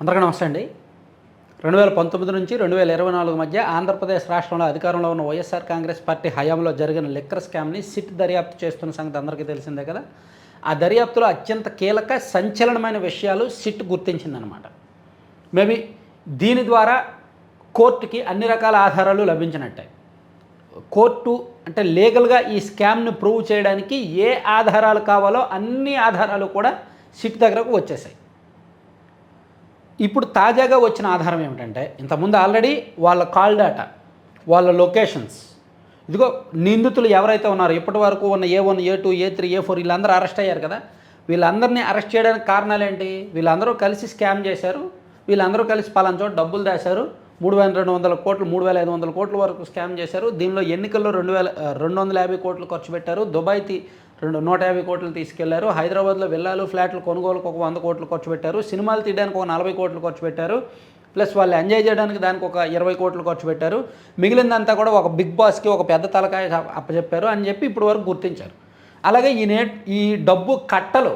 అందరికీ నమస్తే అండి. రెండు వేల పంతొమ్మిది నుంచి రెండు వేల ఇరవై నాలుగు మధ్య ఆంధ్రప్రదేశ్ రాష్ట్రంలో అధికారంలో ఉన్న వైఎస్ఆర్ కాంగ్రెస్ పార్టీ హయాంలో జరిగిన లిక్కర్ స్కామ్ని సిట్ దర్యాప్తు చేస్తున్న సంగతి అందరికీ తెలిసిందే కదా. ఆ దర్యాప్తులో అత్యంత కీలక సంచలనమైన విషయాలు సిట్ గుర్తించిందనమాట మేబీ దీని ద్వారా కోర్టుకి అన్ని రకాల ఆధారాలు లభించినట్టే. కోర్టు అంటే లీగల్గా ఈ స్కామ్ను ప్రూవ్ చేయడానికి ఏ ఆధారాలు కావాలో అన్ని ఆధారాలు కూడా సిట్ దగ్గరకు వచ్చేసాయి. ఇప్పుడు తాజాగా వచ్చిన ఆధారం ఏమిటంటే ఇంతకుముందు ఆల్రెడీ వాళ్ళ కాల్ డేటా వాళ్ళ లొకేషన్స్. ఇదిగో నిందితులు ఎవరైతే ఉన్నారో ఇప్పటి వరకు ఉన్న A one A two A three A four వీళ్ళందరూ అరెస్ట్ అయ్యారు కదా. వీళ్ళందరినీ అరెస్ట్ చేయడానికి కారణాలు ఏంటి? వీళ్ళందరూ కలిసి స్కామ్ చేశారు. వీళ్ళందరూ కలిసి పలానా చోట డబ్బులు దాశారు. మూడు వేల రెండు వందల కోట్లు మూడు వేల ఐదు వందల కోట్ల వరకు స్కామ్ చేశారు. దీనిలో ఎన్నికల్లో రెండు వేల రెండు వందల యాభై కోట్లు ఖర్చు పెట్టారు. దుబాయ్ రెండు నూట యాభై కోట్లు తీసుకెళ్ళారు. హైదరాబాద్లో విల్లాలు ఫ్లాట్లు కొనుగోలుకు ఒక వంద కోట్లు ఖర్చు పెట్టారు. సినిమాలు తీయడానికి ఒక నలభై కోట్లు ఖర్చు పెట్టారు. ప్లస్ వాళ్ళు ఎంజాయ్ చేయడానికి దానికి ఒక ఇరవై కోట్లు ఖర్చు పెట్టారు. మిగిలిందంతా కూడా ఒక బిగ్ బాస్కి ఒక పెద్ద తలకాయ అప్పచెప్పారు అని చెప్పి ఇప్పటి వరకు గుర్తించారు. అలాగే ఈ నే ఈ డబ్బు కట్టలు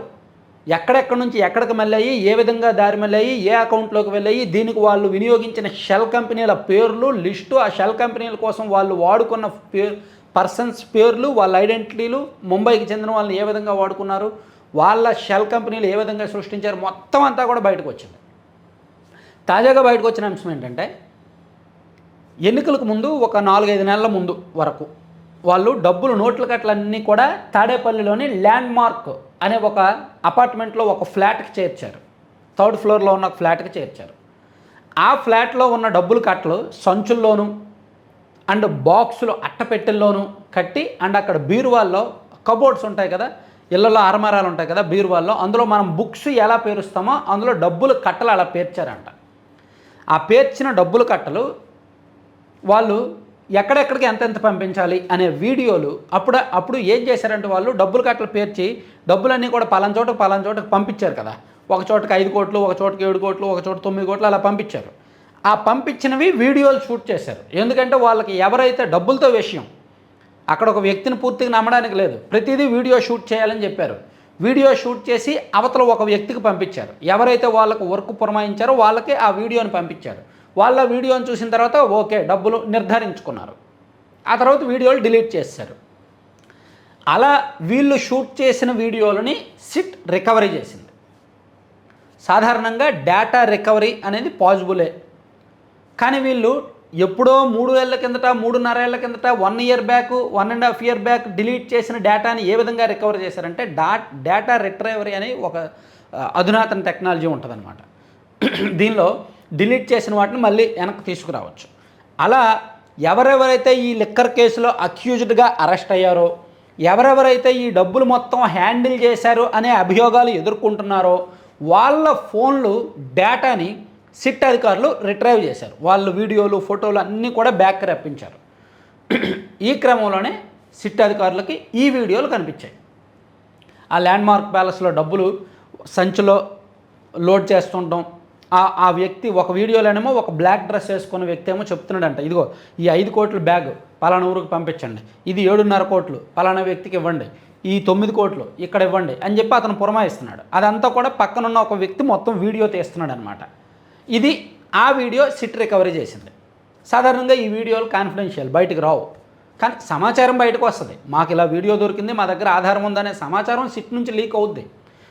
ఎక్కడెక్కడి నుంచి ఎక్కడికి వెళ్ళాయి ఏ విధంగా దారి వెళ్ళాయి ఏ అకౌంట్లోకి వెళ్ళాయి దీనికి వాళ్ళు వినియోగించిన షెల్ కంపెనీల పేర్లు లిస్టు ఆ షెల్ కంపెనీల కోసం వాళ్ళు వాడుకున్న పేరు పర్సన్స్ పేర్లు వాళ్ళ ఐడెంటిటీలు ముంబైకి చెందిన వాళ్ళని ఏ విధంగా వాడుకున్నారు వాళ్ళ షెల్ కంపెనీలు ఏ విధంగా సృష్టించారు మొత్తం అంతా కూడా బయటకు వచ్చింది. తాజాగా బయటకు వచ్చిన అంశం ఏంటంటే ఎన్నికలకు ముందు ఒక నాలుగైదు నెలల ముందు వరకు వాళ్ళు డబ్బులు నోట్ల కట్టలన్నీ కూడా తాడేపల్లిలోని ల్యాండ్ మార్క్ అనే ఒక అపార్ట్మెంట్లో ఒక ఫ్లాట్కి చేర్చారు. థర్డ్ ఫ్లోర్లో ఉన్న ఫ్లాట్కి చేర్చారు. ఆ ఫ్లాట్లో ఉన్న డబ్బులు కట్టలు సంచుల్లోనూ అండ్ బాక్సులు అట్టపెట్టెల్లోనూ కట్టి అండ్ అక్కడ బీరువాల్లో కబోర్డ్స్ ఉంటాయి కదా ఇళ్ళలో అరమరాలు ఉంటాయి కదా బీరువాల్లో అందులో మనం బుక్స్ ఎలా పేరుస్తామో అందులో డబ్బులు కట్టలు అలా పేర్చారంట. ఆ పేర్చిన డబ్బులు కట్టలు వాళ్ళు ఎక్కడెక్కడికి ఎంతెంత పంపించాలి అనే వీడియోలు అప్పుడు అప్పుడు ఏం చేశారంటే వాళ్ళు డబ్బులు కట్టలు పేర్చి డబ్బులన్నీ కూడా పలాన చోటకు పలాన చోటకు పంపించారు కదా. ఒక చోటకి ఐదు కోట్లు ఒక చోటకి ఏడు కోట్లు ఒక చోట తొమ్మిది కోట్లు అలా పంపించారు. ఆ పంపించినవి వీడియోలు షూట్ చేశారు. ఎందుకంటే వాళ్ళకి ఎవరైతే డబ్బులతో విషయం అక్కడ ఒక వ్యక్తిని పూర్తిగా నమ్మడానికి లేదు. ప్రతిదీ వీడియో షూట్ చేయాలని చెప్పారు. వీడియో షూట్ చేసి అవతల ఒక వ్యక్తికి పంపించారు. ఎవరైతే వాళ్ళకు వర్క్ పురమాయించారో వాళ్ళకి ఆ వీడియోని పంపించారు. వాళ్ళ వీడియోని చూసిన తర్వాత ఓకే డబ్బులు నిర్ధారించుకున్నారు. ఆ తర్వాత వీడియోలు డిలీట్ చేశారు. అలా వీళ్ళు షూట్ చేసిన వీడియోలని సిట్ రికవరీ చేసింది. సాధారణంగా డేటా రికవరీ అనేది పాజిబులే కానీ వీళ్ళు ఎప్పుడో మూడు ఏళ్ళ కిందట మూడున్నర ఏళ్ళ కిందట one year back one and half year back delete చేసిన డేటాని ఏ విధంగా రికవర్ చేశారంటే డా డేటా రిట్రైవరీ అనే ఒక అధునాతన టెక్నాలజీ ఉంటుందన్నమాట. దీనిలో డిలీట్ చేసిన వాటిని మళ్ళీ వెనక్కి తీసుకురావచ్చు. అలా ఎవరెవరైతే ఈ లిక్కర్ కేసులో అక్యూజ్డ్గా అరెస్ట్ అయ్యారో ఎవరెవరైతే ఈ డబ్బులు మొత్తం హ్యాండిల్ చేశారో అనే అభియోగాలు ఎదుర్కొంటున్నారో వాళ్ళ ఫోన్లు డేటాని సిట్ అధికారులు రిట్రైవ్ చేశారు. వాళ్ళ వీడియోలు ఫోటోలు అన్నీ కూడా బ్యాక్ రప్పించారు. ఈ క్రమంలోనే సిట్ అధికారులకి ఈ వీడియోలు కనిపించాయి. ఆ ల్యాండ్ మార్క్ ప్యాలెస్లో డబ్బులు సంచిలో లోడ్ చేస్తుండడం ఆ ఆ వ్యక్తి ఒక వీడియోలోనేమో ఒక బ్లాక్ డ్రెస్ వేసుకున్న వ్యక్తి ఏమో చెప్తున్నాడంట. ఇదిగో ఈ ఐదు కోట్ల బ్యాగ్ పలానా ఊరికి పంపించండి. ఇది ఏడున్నర కోట్లు పలానా వ్యక్తికి ఇవ్వండి. ఈ తొమ్మిది కోట్లు ఇక్కడ ఇవ్వండి అని చెప్పి అతను పురమాయిస్తున్నాడు. అదంతా కూడా పక్కనున్న ఒక వ్యక్తి మొత్తం వీడియో తీస్తున్నాడు అనమాట ఇది ఆ వీడియో సిట్ రికవరీ చేసింది. సాధారణంగా ఈ వీడియోలు కాన్ఫిడెన్షియల్ బయటకు రావు. కానీ సమాచారం బయటకు వస్తుంది. మాకు ఇలా వీడియో దొరికింది మా దగ్గర ఆధారం ఉందనే సమాచారం సిట్ నుంచి లీక్ అవుద్ది.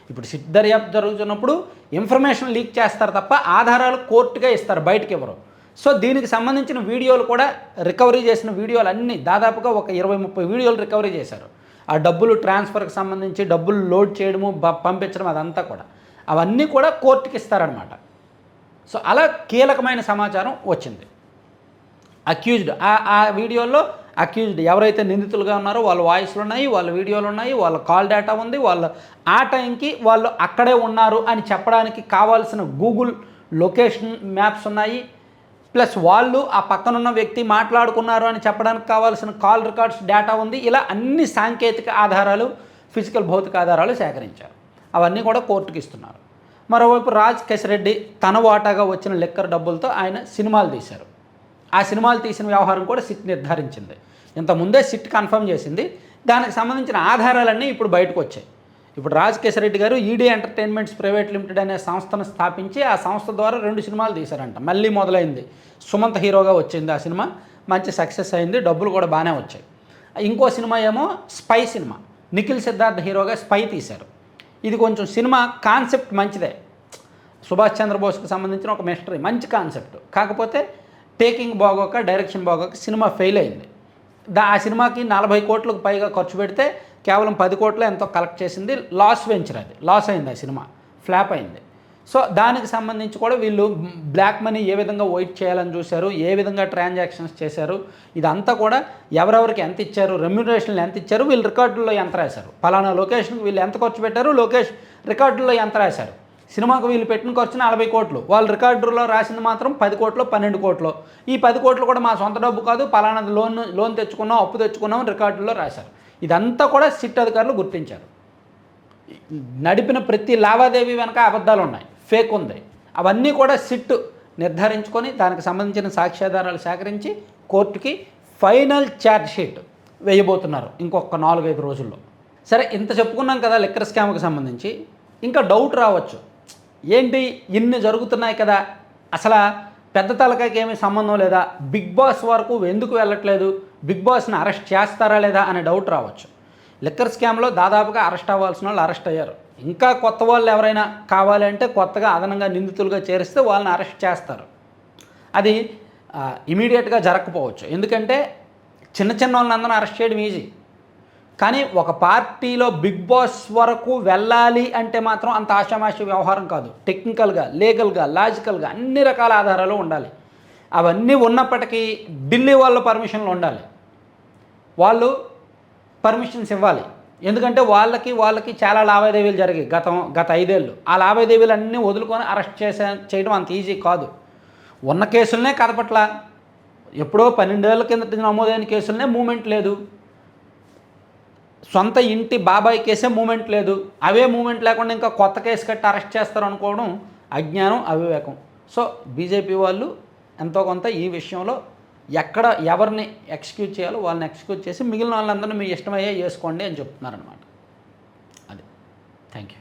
ఇప్పుడు సిట్ దర్యాప్తు జరుగుతున్నప్పుడు ఇన్ఫర్మేషన్ లీక్ చేస్తారు తప్ప ఆధారాలు కోర్టుగా ఇస్తారు బయటకు ఇవ్వరు సో దీనికి సంబంధించిన వీడియోలు కూడా రికవరీ చేసిన వీడియోలు అన్నీ దాదాపుగా ఒక ఇరవై ముప్పై వీడియోలు రికవరీ చేశారు. ఆ డబ్బులు ట్రాన్స్ఫర్కి సంబంధించి డబ్బులు లోడ్ చేయడము పంపించడం అదంతా కూడా. అవన్నీ కూడా కోర్టుకి ఇస్తారనమాట సో అలా కీలకమైన సమాచారం వచ్చింది. అక్యూజ్డ్ ఆ ఆ వీడియోలో అక్యూజ్డ్ ఎవరైతే నిందితులుగా ఉన్నారో వాళ్ళ వాయిస్లు ఉన్నాయి వాళ్ళ వీడియోలు ఉన్నాయి వాళ్ళ కాల్ డేటా ఉంది వాళ్ళ ఆ టైంకి వాళ్ళు అక్కడే ఉన్నారు అని చెప్పడానికి కావాల్సిన గూగుల్ లొకేషన్ మ్యాప్స్ ఉన్నాయి. ప్లస్ వాళ్ళు ఆ పక్కనున్న వ్యక్తి మాట్లాడుకున్నారు అని చెప్పడానికి కావాల్సిన కాల్ రికార్డ్స్ డేటా ఉంది. ఇలా అన్ని సాంకేతిక ఆధారాలు ఫిజికల్ భౌతిక ఆధారాలు సేకరించారు. అవన్నీ కూడా కోర్టుకి ఇస్తున్నారు. మరోవైపు రాజ్ కెసిరెడ్డి తన వాటాగా వచ్చిన లెక్కర్ డబ్బులతో ఆయన సినిమాలు తీశారు. ఆ సినిమాలు తీసిన వ్యవహారం కూడా సిట్ నిర్ధారించింది. ఇంతకుముందే సిట్ కన్ఫర్మ్ చేసింది. దానికి సంబంధించిన ఆధారాలన్నీ ఇప్పుడు బయటకు వచ్చాయి. ఇప్పుడు రాజ్ రెడ్డి గారు ఈడీ ఎంటర్టైన్మెంట్స్ ప్రైవేట్ లిమిటెడ్ అనే సంస్థను స్థాపించి ఆ సంస్థ ద్వారా రెండు సినిమాలు తీశారంట. మళ్ళీ మొదలైంది. సుమంత్ హీరోగా వచ్చింది ఆ సినిమా. మంచి సక్సెస్ అయింది. డబ్బులు కూడా బాగానే వచ్చాయి. ఇంకో సినిమా ఏమో స్పై సినిమా. నిఖిల్ సిద్ధార్థ్ హీరోగా స్పై తీశారు. ఇది కొంచెం సినిమా కాన్సెప్ట్ మంచిదే. సుభాష్ చంద్రబోస్కి సంబంధించిన ఒక మిస్టరీ మంచి కాన్సెప్ట్. కాకపోతే టేకింగ్ బాగోక డైరెక్షన్ బాగోక సినిమా ఫెయిల్ అయింది. దా ఆ సినిమాకి నలభై కోట్లకు పైగా ఖర్చు పెడితే కేవలం పది కోట్లు ఎంతో కలెక్ట్ చేసింది లాస్ వెంచర్ అది. లాస్ అయింది ఆ సినిమా. ఫ్లాప్ అయింది. సో దానికి సంబంధించి కూడా వీళ్ళు బ్లాక్ మనీ ఏ విధంగా వైట్ చేయాలని చూశారు ఏ విధంగా ట్రాన్సాక్షన్స్ చేశారు ఇదంతా కూడా ఎవరెవరికి ఎంత ఇచ్చారు రెమ్యునరేషన్లు ఎంత ఇచ్చారు వీళ్ళు రికార్డుల్లో ఎంత రాశారు. పలానా లొకేషన్కి వీళ్ళు ఎంత ఖర్చు పెట్టారు లొకేషన్ రికార్డుల్లో ఎంత రాశారు. సినిమాకు వీళ్ళు పెట్టిన ఖర్చు నలభై కోట్లు వాళ్ళు రికార్డులో రాసింది మాత్రం పది కోట్లు పన్నెండు కోట్లు. ఈ పది కోట్లు కూడా మా సొంత డబ్బు కాదు పలానా లోన్ లోన్ తెచ్చుకున్నాం అప్పు తెచ్చుకున్నాం రికార్డుల్లో రాశారు. ఇదంతా కూడా సిట్ అధికారులు గుర్తించారు. నడిపిన ప్రతి లావాదేవీ వెనక అబద్ధాలు ఉన్నాయి. ఫేక్ ఉంది. అవన్నీ కూడా సిట్ నిర్ధారించుకొని దానికి సంబంధించిన సాక్ష్యాధారాలు సేకరించి కోర్టుకి ఫైనల్ ఛార్జ్ షీట్ వేయబోతున్నారు ఇంకొక నాలుగైదు రోజుల్లో. సరే ఇంత చెప్పుకున్నాం కదా లిక్కర్ స్కామ్కి సంబంధించి. ఇంకా డౌట్ రావచ్చు. ఏంటి? ఇన్ని జరుగుతున్నాయి కదా. అసలు పెద్ద తలకాయకి ఏమీ సంబంధం లేదా? బిగ్ బాస్ వరకు ఎందుకు వెళ్ళట్లేదు? బిగ్ బాస్ని అరెస్ట్ చేస్తారా లేదా అనే డౌట్ రావచ్చు. లిక్కర్ స్కామ్లో దాదాపుగా అరెస్ట్ అవ్వాల్సిన వాళ్ళు అరెస్ట్ అయ్యారు. ఇంకా కొత్త వాళ్ళు ఎవరైనా కావాలంటే కొత్తగా అదనంగా నిందితులుగా చేరిస్తే వాళ్ళని అరెస్ట్ చేస్తారు. అది ఇమీడియట్గా జరగకపోవచ్చు. ఎందుకంటే చిన్న చిన్న వాళ్ళని అందరం అరెస్ట్ చేయడం ఈజీ. కానీ ఒక పార్టీలో బిగ్ బాస్ వరకు వెళ్ళాలి అంటే మాత్రం అంత ఆషామాషి వ్యవహారం కాదు. టెక్నికల్గా లీగల్గా లాజికల్గా అన్ని రకాల ఆధారాలు ఉండాలి. అవన్నీ ఉన్నప్పటికీ ఢిల్లీ వాళ్ళ పర్మిషన్లు ఉండాలి. వాళ్ళు పర్మిషన్స్ ఇవ్వాలి. ఎందుకంటే వాళ్ళకి వాళ్ళకి చాలా లావాదేవీలు జరిగాయి గతం గత ఐదేళ్ళు. ఆ లావాదేవీలు అన్నీ వదులుకొని అరెస్ట్ చేసే చేయడం అంత ఈజీ కాదు. ఉన్న కేసులనే కదపట్ల. ఎప్పుడో పన్నెండేళ్ళ కింద నమోదైన కేసులనే మూమెంట్ లేదు. సొంత ఇంటి బాబాయ్ కేసే మూమెంట్ లేదు. అవే మూమెంట్ లేకుండా ఇంకా కొత్త కేసు కట్టి అరెస్ట్ చేస్తారు అనుకోవడం అజ్ఞానం అవివేకం. సో బీజేపీ వాళ్ళు ఎంతో కొంత ఈ విషయంలో ఎక్కడ ఎవరిని ఎక్స్క్యూజ్ చేయాలో వాళ్ళని ఎక్స్క్యూజ్ చేసి మిగిలిన వాళ్ళందరినీ మీ ఇష్టమయ్యే చేసుకోండి అని చెప్తున్నారనమాట అది. Thank you